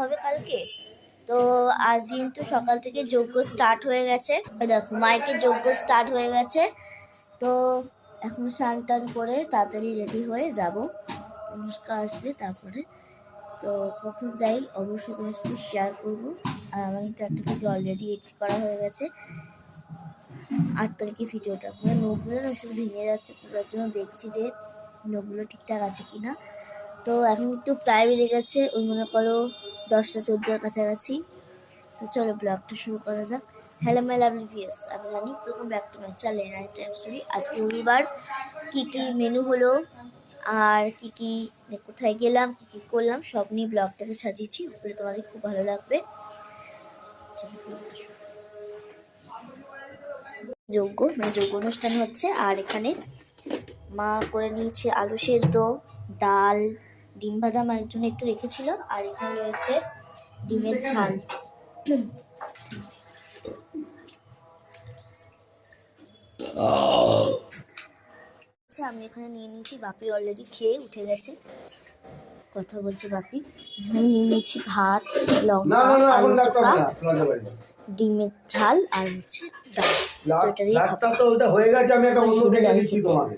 হবে কালকে? তো আজ কিন্তু সকাল থেকে যজ্ঞ স্টার্ট হয়ে গেছে। দেখো, মাইকে যজ্ঞ স্টার্ট হয়ে গেছে। তো এখন স্নান টান করে তাড়াতাড়ি রেডি হয়ে যাব। অনুষ্কা আসবে তারপরে। তো কখন যাই অবশ্যই তোমার সাথে শেয়ার করব। আর আমার কিন্তু একটা ভিডিও অলরেডি এডিট করা হয়ে গেছে। আট তারিখে ভিডিওটা মানে নখগুলো না শুধু ভেঙে যাচ্ছে। তার জন্য দেখছি যে নখগুলো ঠিকঠাক আছে কি না তো এখন একটু প্রায় বেড়ে গেছে। ওই মনে করো দশটা চোদ্দোর কাছাকাছি। তো চলো ব্লগটা শুরু করা যাক। হ্যালো মাই লাভলি ভিউয়ার্স আমি জানি welcome back to my channel night time story আজকে রবিবার। কী কী মেনু হলো? আর কি কি মানে কোথায় গেলাম, কি কি করলাম, সব নিয়ে ব্লগটাকে সাজিয়েছি। উপরে তোমাদের খুব ভালো লাগবে। যজ্ঞ মানে যজ্ঞ অনুষ্ঠান হচ্ছে। আর এখানে মা করে নিয়েছে আলু সেদ্ধ, ডাল ডিম ভাজা মায়ের জন্য একটু রেখেছিল আর এখানে রয়েছে ডিমের ঝাল। আচ্ছা আমি এখানে নিয়ে নিয়েছি বাপি অলরেডি খেয়ে উঠে গেছে। কথা বলছে বাপি। আমি নিয়ে নিয়েছি ভাত লঙ্কা এখন আলু চোখা। ডিমের ঝাল আর হচ্ছে ডাল। তো এটা দিয়ে হয়ে গেছে আমি একটা অন্য থেকে দিচ্ছি তোমাকে।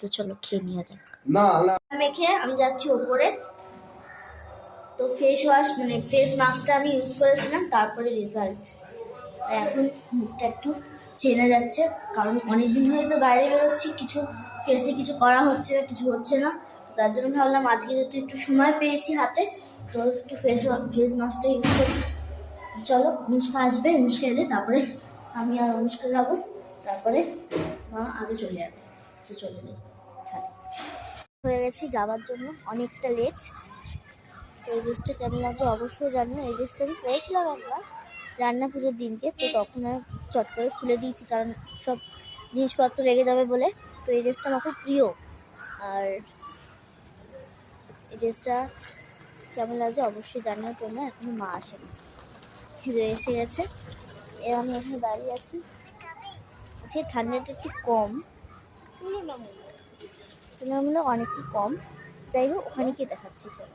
তো চলো খেয়ে নেওয়া যাক না না। মেখে আমি যাচ্ছি ওপরে তো ফেস ওয়াশ মানে ফেস মাস্কটা আমি ইউজ করেছিলাম তারপরে রেজাল্ট এখন মুখটা একটু চেনা যাচ্ছে কারণ অনেক দিন ধরে তো বাইরে বেরোচ্ছি কিছু ফেসে কিছু করা হচ্ছে না কিছু হচ্ছে না। তার জন্য ভাবলাম আজকে যেহেতু একটু সময় পেয়েছি হাতে তো একটু ফেস ফেস মাস্কটা ইউজ করি। চলো অনুষ্কা আসবে অনুষ্কা এলে তারপরে আমি আর অনুষ্কা যাব তারপরে মা আগে চলে যাবে তো চলে যাই। হয়ে গেছি, যাওয়ার জন্য অনেকটা লেট তো এই ড্রেসটা কেমন লাগছে অবশ্যই জানিও। এই ড্রেসটা আমি পেয়েছিলাম আমরা রান্না পুজোর দিনকে। তো তখন আর চট করে খুলে দিয়েছি, কারণ সব জিনিসপত্র রেগে যাবে বলে। তো এই ড্রেসটা আমার খুব প্রিয়। আর এই ড্রেসটা কেমন লাগছে অবশ্যই জানিও তোমরা, এখনও মা আসেনি। এসে গেছে, এ আমি এখানে দাঁড়িয়ে আছি। আজকে ঠান্ডাটা একটু কম। তুলনামূলক অনেকই কম। যাই হোক ওখানে গিয়ে দেখাচ্ছি চলো।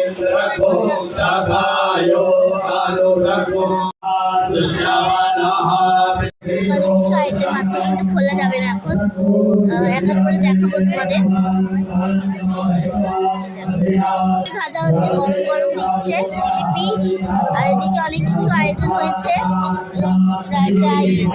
ब्राह्मणोजसा इमको सजाता अनुमीराय भवेन्द्रको सखायो अनुसको दुष्यवनः অনেক কিছু আইটেম আছে কিন্তু খোলা যাবে না এখন আহ, এক এক করে দেখাবো তোমাদের ভাজা হচ্ছে গরম গরম দিচ্ছে জিলিপি আর এদিকে অনেক কিছু আয়োজন হয়েছে ফ্রাইড রাইস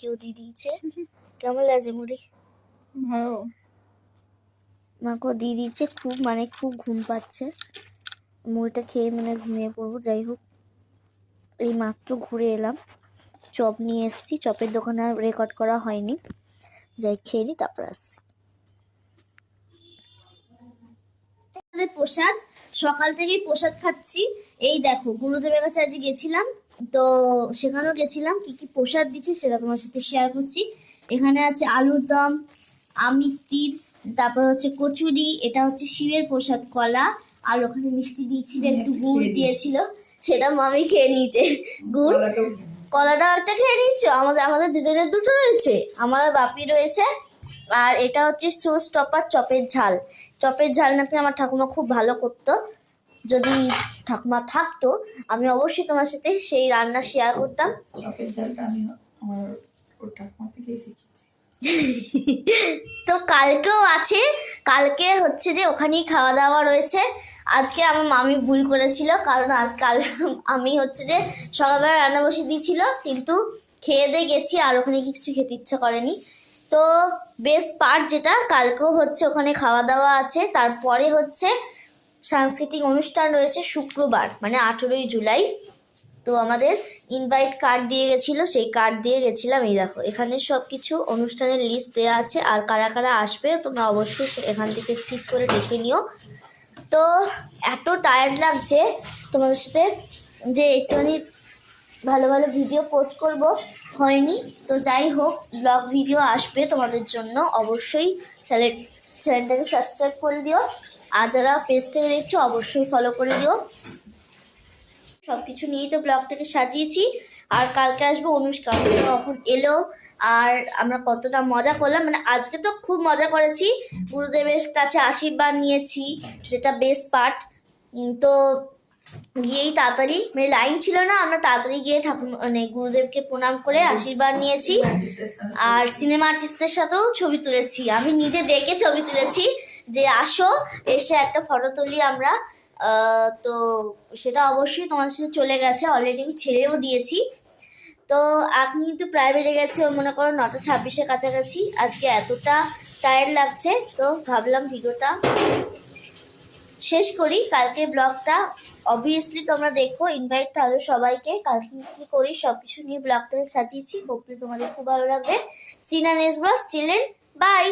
কেউ দিয়ে দিয়েছে। কেমন লাগছে মুড়ি? ভালো। মাকে দিয়ে দিচ্ছে খুব মানে খুব ঘুম পাচ্ছে। মুড়িটা খেয়ে মানে ঘুমিয়ে পড়ব যাই হোক। এই মাত্র ঘুরে এলাম। চপ নিয়ে এসেছি চপের দোকানে আর রেকর্ড করা হয়নি। যাই খেয়ে নিই তারপর আসছি। প্রসাদ সকাল থেকেই প্রসাদ খাচ্ছি। এই দেখো গুরুদেবের কাছে আজকে গেছিলাম। তো সেখানেও গেছিলাম কি কি প্রসাদ দিচ্ছে সেটা তোমার সাথে শেয়ার করছি। এখানে আছে আলুর দম আমিত্তির তারপর হচ্ছে কচুরি এটা হচ্ছে শিবের প্রসাদ কলা আর ওখানে মিষ্টি দিয়েছিল একটু গুড় দিয়েছিল সেটা মামি খেয়ে নিয়েছে। গুড় কলাটা একটা খেয়ে নিচ্ছ? আমাদের আমাদের দুজনের দুটো রয়েছে আমার বাপি রয়েছে আর এটা হচ্ছে সোস টপার চপের ঝাল। চপের ঝাল নাকি আমার ঠাকুমা খুব ভালো করতো যদি ঠাকুমা থাকতো আমি অবশ্যই তোমার সাথে সেই রান্না শেয়ার করতাম। চপের ঝালটা আমি আমার ঠাকুমা থেকেই শিখেছি। তো কালকেও আছে। কালকে হচ্ছে যে ওখানেই খাওয়া দাওয়া রয়েছে। আজকে আমার মামি ভুল করেছিল কারণ আজ কাল আমি হচ্ছে যে সকালবেলা রান্না বসে দিয়েছিল কিন্তু খেয়ে দিয়ে গেছি আর ওখানে কিছু খেতে ইচ্ছা করেনি। তো বেশ পার্ট যেটা কালকেও হচ্ছে ওখানে খাওয়া দাওয়া আছে। তারপরে হচ্ছে সাংস্কৃতিক অনুষ্ঠান রয়েছে শুক্রবার মানে আঠেরোই জুলাই। তো আমাদের ইনভাইট কার্ড দিয়ে গেছিল, সেই কার্ড দিয়ে গেছিলাম, এই দেখো, এখানে সব কিছু অনুষ্ঠানের লিস্ট দেওয়া আছে, আর কারা কারা আসবে তোমরা অবশ্যই এখান থেকে স্কিপ করে দেখে নিও। তো এত টায়ার্ড লাগছে, তোমাদের সাথে যে একটুখানি ভালো ভালো ভিডিও পোস্ট করব, হয়নি। তো যাই হোক ব্লগ ভিডিও আসবে তোমাদের জন্য, অবশ্যই চ্যানেল চ্যানেলটাকে সাবস্ক্রাইব করে দিও। আর যারা পেজ থেকে দেখছ, অবশ্যই ফলো করে দিও। সব কিছু নিয়েই তো ব্লগটাকে সাজিয়েছি। আর কালকে আসব অনুষ্কা। তো এখন এলো। আর আমরা কতটা মজা করলাম। মানে আজকে তো খুব মজা করেছি। গুরুদেবের কাছে আশীর্বাদ নিয়েছি, যেটা বেস্ট পার্ট তো গিয়েই তাড়াতাড়ি মানে লাইন ছিল না, আমরা তাড়াতাড়ি গিয়ে ঠাকুর মানে গুরুদেবকে প্রণাম করে আশীর্বাদ নিয়েছি। আর সিনেমা আর্টিস্টদের সাথেও ছবি তুলেছি। আমি নিজে দেখে ছবি তুলেছি। যে আসো, এসে একটা ফটো তুলি আমরা। তো সেটা অবশ্যই তোমার সাথে চলে গেছে। অলরেডি আমি ছেড়েও দিয়েছি। তো আপনি কিন্তু প্রায় বেজে গেছে, মনে করো নটা ছাব্বিশের কাছাকাছি। আজকে এতটা টায়ার্ড লাগছে, তো ভাবলাম ভিডিওটা শেষ করি। কালকে ব্লগটা অবভিয়াসলি তোমরা দেখো ইনভাইট তাহলে সবাইকে। কালকে কী করি সব কিছু নিয়ে ব্লগটা সাজিয়েছি। হোপলি তোমাদের খুব ভালো লাগবে। সিনা নেসবা স্টিলেন বাই